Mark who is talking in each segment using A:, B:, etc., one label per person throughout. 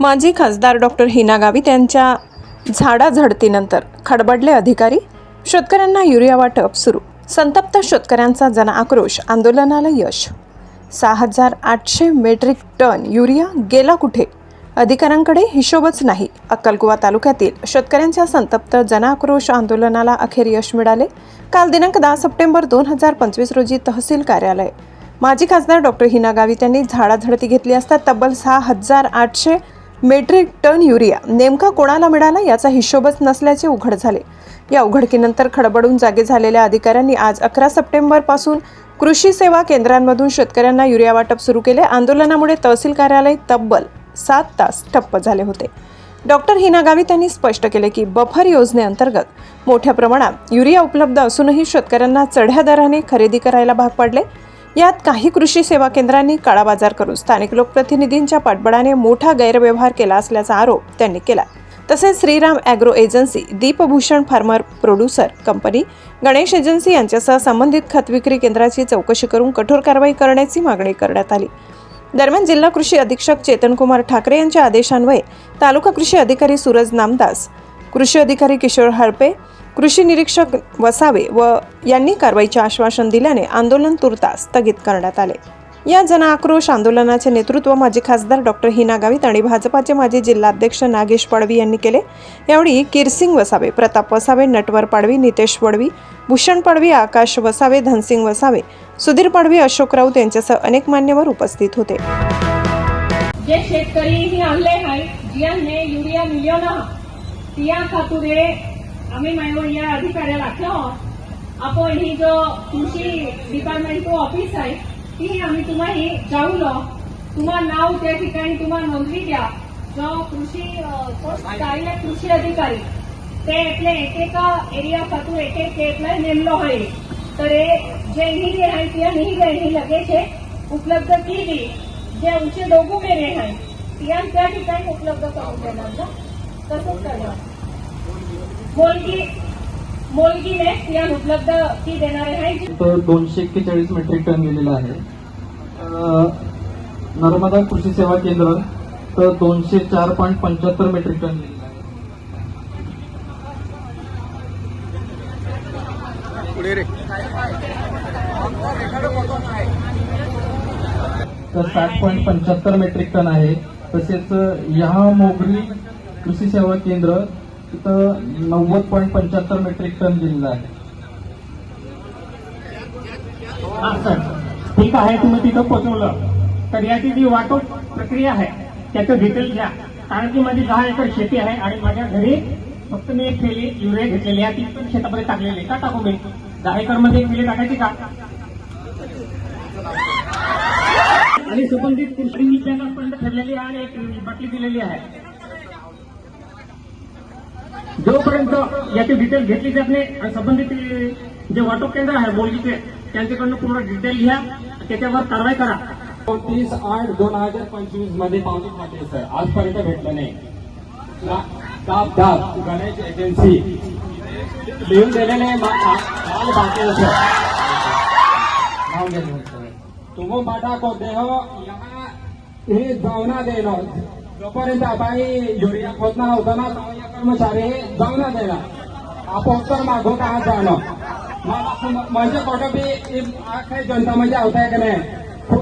A: माजी खासदार डॉक्टर हिना गावित यांच्या झाडाझडतीनंतर खडबडले अधिकारी शेतकऱ्यांना युरिया वाटप सुरू. संतप्त शेतकऱ्यांचा जनआक्रोश आंदोलनाला यश. सहा हजार आठशे मेट्रिक टन युरिया गेला कुठे? अधिकाऱ्यांकडे हिशोबच नाही. अक्कलकुवा तालुक्यातील शेतकऱ्यांच्या संतप्त जनाक्रोश आंदोलनाला अखेर यश मिळाले. काल दिनांक दहा सप्टेंबर दोन हजार पंचवीस रोजी तहसील कार्यालय. माजी खासदार डॉक्टर हिना गावित यांनी झाडाझडती घेतली असता तब्बल सहा हजार आठशे मेट्रिक टन युरिया नेमका कोणाला मिळाला याचा हिशोबच नसल्याचे उघड झाले. या उघडकीनंतर खडबडून जागे झालेल्या अधिकाऱ्यांनी आज अकरा सप्टेंबरपासून कृषी सेवा केंद्रांमधून शेतकऱ्यांना युरिया वाटप सुरू केले. आंदोलनामुळे तहसील कार्यालय तब्बल सात तास ठप्प झाले होते. डॉक्टर हिना गावित यांनी स्पष्ट केले की बफर योजनेअंतर्गत मोठ्या प्रमाणात युरिया उपलब्ध असूनही शेतकऱ्यांना चढ्या दराने खरेदी करायला भाग पाडले. यात काही कृषी सेवा केंद्रांनी काळाबाजार करून स्थानिक लोकप्रतिनिधींच्या पाठबळाने मोठा गैरव्यवहार केला असल्याचा आरोप त्यांनी केला. तसेच Shriram agro agency Deepbhushan farmer producer company Ganesh agency यांच्यासह संबंधित खत विक्री केंद्राची चौकशी करून कठोर कारवाई करण्याची मागणी करण्यात आली. दरम्यान जिल्हा कृषी अधीक्षक चेतनकुमार ठाकरे यांच्या आदेशान्वये तालुका कृषी अधिकारी सूरज नामदास कृषी अधिकारी किशोर हरपे कृषी निरीक्षक वसावे व यांनी कारवाईचे आश्वासन दिल्याने आंदोलन तुर्तास स्थगित करण्यात आले. या जनआक्रोश आंदोलनाचे नेतृत्व माजी खासदार डॉक्टर हिना गावित आणि भाजपाचे माजी जिल्हाध्यक्ष नागेश पडवी यांनी केले. यावेळी किरसिंग वसावे प्रताप वसावे नटवर पाडवी नितेश पडवी भूषण पडवी आकाश वसावे धनसिंग वसावे सुधीर पाडवी अशोक राऊत यांच्यासह अनेक मान्यवर उपस्थित होते.
B: जे शेतकरी ही आणले आहे जियांने युरिया मिळ्यो ना तिया खातुरे आम्ही मायो या अधिकाऱ्याला आखलो आपण ही जो कृषी डिपार्टमेंट ऑफिस आहे ती आम्ही तुम्हाला जाऊलो तुम्हा नाव त्या ठिकाणी तुम्हाला नोंदवी द्या जो कृषी अ, तो कार्यरत कृषी अधिकारी ते એટલે एक एक एरिया खातूर एक एक એટલે नेमलो आहे तर हे जे ही आहे त्या ही ही लगेच हे उपलब्ध केली जे आमचे दोघू मेरे आहे त्या त्या ठिकाणी उपलब्ध करून देणार ना
C: दोनशे एक्केचाळीस मेट्रिक टन गेलेलं आहे. नर्मदा कृषी सेवा केंद्र तर दोनशे चार पॉईंट पंच्याहत्तर मेट्रिक टन गेलेलं आहे. तर साठ पॉईंट पंच्याहत्तर मेट्रिक टन आहे. तसेच या मोगरी कृषी सेवा केंद्र तिथं नव्वद पॉईंट पंच्याहत्तर मेट्रिक टन दिलेलं आहे.
D: सर. ठीक आहे तुम्ही तिथं पोचवलं तर याची जी वाहतूक प्रक्रिया आहे त्याचं डिटेल घ्या. कारण की माझी दहा एकर शेती आहे आणि माझ्या घरी फक्त मी एक थैली युरिया घेतलेली आहे ती पण शेतामध्ये टाकलेली का टाकू मी? दहा एकरमध्ये एक थैली टाकायची का? आणि सुगंधित कृषी विज्ञानापर्यंत ठरलेली आहे आणि एक बाटली दिलेली आहे. जोपर्यंत याची डिटेल घेतली जात नाही आणि संबंधित जे वाटप केंद्र आहे बोलगीचे त्यांच्याकडनं पूर्ण डिटेल घ्या त्याच्यावर कारवाई करा.
E: तीस आठ दोन हजार पंचवीसमध्ये पावती खाते सर. आजपर्यंत भेटलं नाही. गणेश एजन्सी लिहून दिलेले माल बाकी सर. तुम्ही, माटा को देहो हे? जावना देणार जोपर्यंत आपण युरिया खोदना होता ना तो या कर्मचारी जावना देणार आपण उत्तर मागो का जाणं मग माझे कोटो बी आखे जनता म्हणजे आवताय का नाही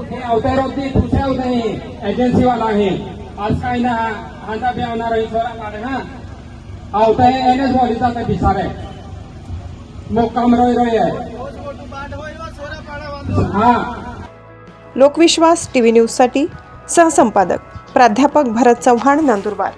E: हे अवतार होती दुसऱ्या होता एजन्सी वाला आहे आज काही ना हांता बी होणार आहे सोरा काढे ना आवताय एनएस बोली जाते बिसारे मुक्काम रोय रोय आहे हा
A: लोकविश्वास टीव्ही न्यूजसाठी सहसंपादक प्राध्यापक भरत चव्हाण नंदुरबार.